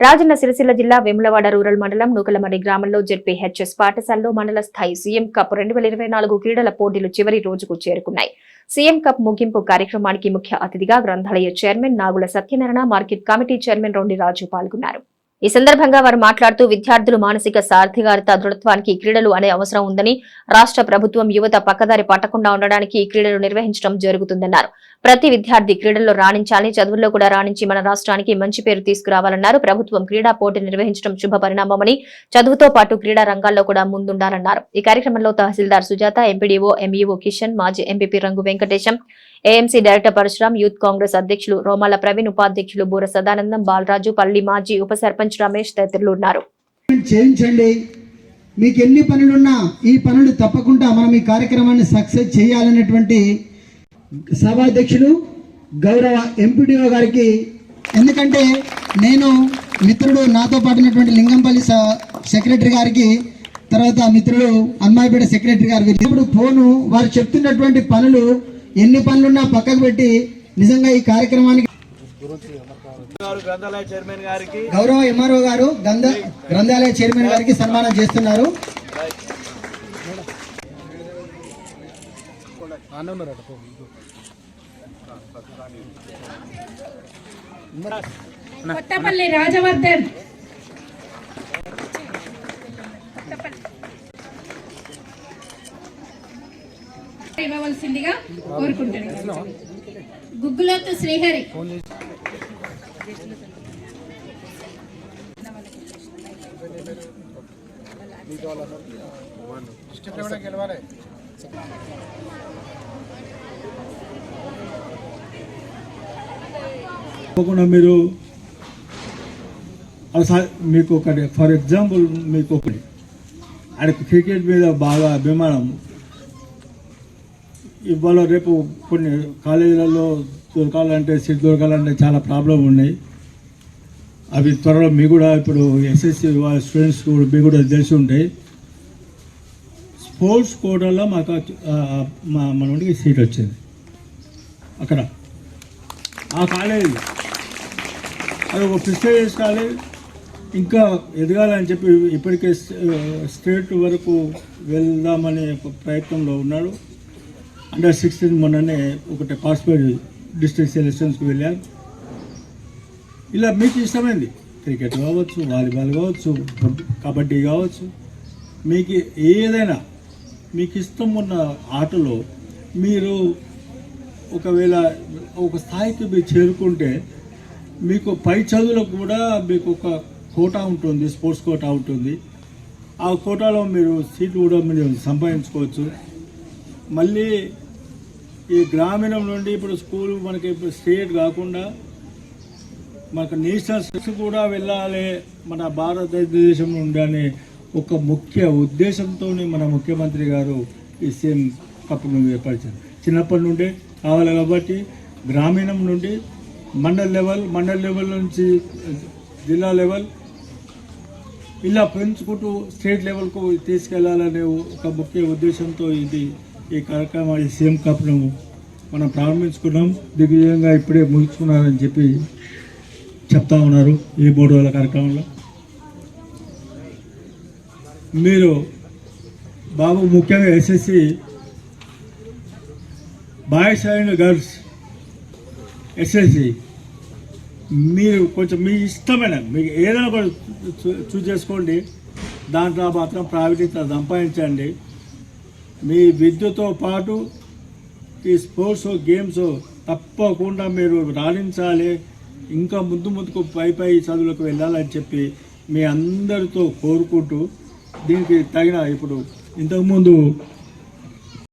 రాజన్న సిరిసిల్ల జిల్లా వేములవాడ రూరల్ మండలం నూకలమర్రి గ్రామంలో జెడ్పీహెచ్ఎస్ పాఠశాలలో మండల స్థాయి సీఎం కప్ రెండు వేల ఇరవై నాలుగు క్రీడల పోటీలు చివరి రోజుకు చేరుకున్నాయి. సీఎం కప్ ముగింపు కార్యక్రమానికి ముఖ్య అతిథిగా గ్రంథాలయ chairman Nagula Satyanarayana market committee chairman Rondi Raju పాల్గొన్నారు. ఈ సందర్భంగా వారు మాట్లాడుతూ విద్యార్థులు మానసిక సార్థికారిత దృఢత్వానికి క్రీడలు అనే అవసరం ఉందని రాష్ట్ర ప్రభుత్వం యువత పక్కదారి పట్టకుండా ఉండడానికి ఈ క్రీడలు నిర్వహించడం జరుగుతుందన్నారు. ప్రతి విద్యార్థి క్రీడల్లో రాణించాలని చదువుల్లో కూడా రాణించి మన రాష్ట్రానికి మంచి పేరు తీసుకురావాలన్నారు. ప్రభుత్వం క్రీడా పోటీ నిర్వహించడం శుభ పరిణామమని చదువుతో పాటు క్రీడా రంగాల్లో కూడా ముందుండాలన్నారు. ఈ కార్యక్రమంలో తహసీల్దార్ సుజాత ఎంపీడీఓ ఎంఈఓ కిషన్ మాజీ MPP Rangu Venkatesham AMC director Parashuram youth Congress అధ్యక్షులు రోమాల ప్రవీణ్ ఉపాధ్యక్షులు బూర సదానందం బాలరాజు పల్లి మాజీ ఉప సర్పంచ్ రమేష్ తదితరులు ఉన్నారు చేయించండి? మీకు ఎన్ని పనులున్నా ఈ పనులు తప్పకుండా మనం ఈ కార్యక్రమాన్ని సక్సెస్ చేయాలనేటువంటి సభాధ్యక్షులు గౌరవ ఎంపీడీఓ గారికి ఎందుకంటే నేను మిత్రుడు నాతో పాటున్నటువంటి లింగంపల్లి సెక్రటరీ గారికి తర్వాత మిత్రుడు అమ్మాయిపేట సెక్రటరీ గారికి ఇప్పుడు ఫోను వారు చెప్తున్నటువంటి పనులు ఎన్ని పనులున్నా పక్కకు పెట్టి నిజంగా ఈ కార్యక్రమానికి గారు గ్రంథాలయ చైర్మన్ గారికి గౌరవ ఎంఆర్ఓ గారు గంధ గ్రంథాలయ చైర్మన్ గారికి సన్మానం చేస్తున్నారు. కొత్తపల్లి రాజవర్ధన్. ఇవ్వవలసిందిగా కోరుకుంటున్నాను. గుగ్గులోతు శ్రీహరి. తప్పకుండా మీరు మీకు ఒకటి ఫర్ ఎగ్జాంపుల్ మీకు ఒకటి. ఆయనకు క్రికెట్ మీద బాగా అభిమానం. ఇవాళ రేపు కొన్ని కాలేజీలలో దొరకాలంటే సీట్ దొరకాలంటే చాలా ప్రాబ్లం ఉన్నాయి. అవి త్వరలో మీ కూడా ఇప్పుడు ఎస్ఎస్సి స్టూడెంట్స్ కూడా మీకు కూడా తెలిసి ఉంటాయి. స్పోర్ట్స్ కోటాలో మాకు మా మనకి సీట్ వచ్చింది. అక్కడ. ఆ కాలేజీ అది ఒక ప్రిస్టేజియస్ కాలేజ్. ఇంకా ఎదగాలని చెప్పి ఇప్పటికే స్టే- స్టేట్ వరకు వెళ్దామనే ఒక ప్రయత్నంలో ఉన్నాడు. అండర్ సిక్స్టీన్ మొన్ననే ఒకటి పార్టిసిపేట్ డిస్ట్రిక్ట్ సెలక్షన్స్కి వెళ్ళాను ఇలా మీకు ఇష్టమైంది. క్రికెట్ కావచ్చు వాలీబాల్ కావచ్చు కబడ్డీ కావచ్చు మీకు ఏదైనా మీకు ఇష్టం ఉన్న ఆటలో మీరు ఒకవేళ ఒక స్థాయికి మీరు చేరుకుంటే మీకు పై చదువులకు కూడా మీకు ఒక కోటా ఉంటుంది స్పోర్ట్స్ కోటా ఉంటుంది. ఆ కోటాలో మీరు సీట్లు కూడా మీరు సంపాదించుకోవచ్చు. మళ్ళీ ఈ గ్రామీణం నుండి ఇప్పుడు స్కూల్ మనకి ఇప్పుడు స్టేట్ కాకుండా మనకు నేషనల్ స్టెప్స్ కూడా వెళ్ళాలి మన భారతదేశం నుండి అనే ఒక ముఖ్య ఉద్దేశంతో మన ముఖ్యమంత్రి గారు ఈ సీఎం కప్పును ఏర్పరిచారు. చిన్నప్పటి నుండి కావాలి కాబట్టి గ్రామీణం నుండి మండల్ లెవెల్ మండల్ లెవెల్ నుంచి జిల్లా లెవెల్ ఇలా పెంచుకుంటూ స్టేట్ లెవెల్కు తీసుకెళ్ళాలనే ఒక ముఖ్య ఉద్దేశంతో ఇది ఈ కార్యక్రమం సీఎం కప్ను మనం ప్రారంభించుకున్నాం. దిగ్విజయంగా ఇప్పుడే ముగించుకున్నారని చెప్పి చెప్తా ఉన్నారు ఈ మూడు వేల కార్యక్రమంలో. మీరు బాబు ముఖ్యంగా SSC boys and girls SSC మీరు కొంచెం మీ ఇష్టమైన మీకు ఏదైనా కూడా చూ- చూస్ చేసుకోండి. దాంట్లో మాత్రం ప్రావీణ్యత సంపాదించండి మీ విద్యతో పాటు ఈ స్పోర్ట్స్ గేమ్స్ తప్పకుండా మీరు రాణించాలి. ఇంకా ముందు ముందుకు పై పై చదువులకు వెళ్ళాలని చెప్పి మీ అందరితో కోరుకుంటూ దీనికి తగిన ఇప్పుడు ఇంతకుముందు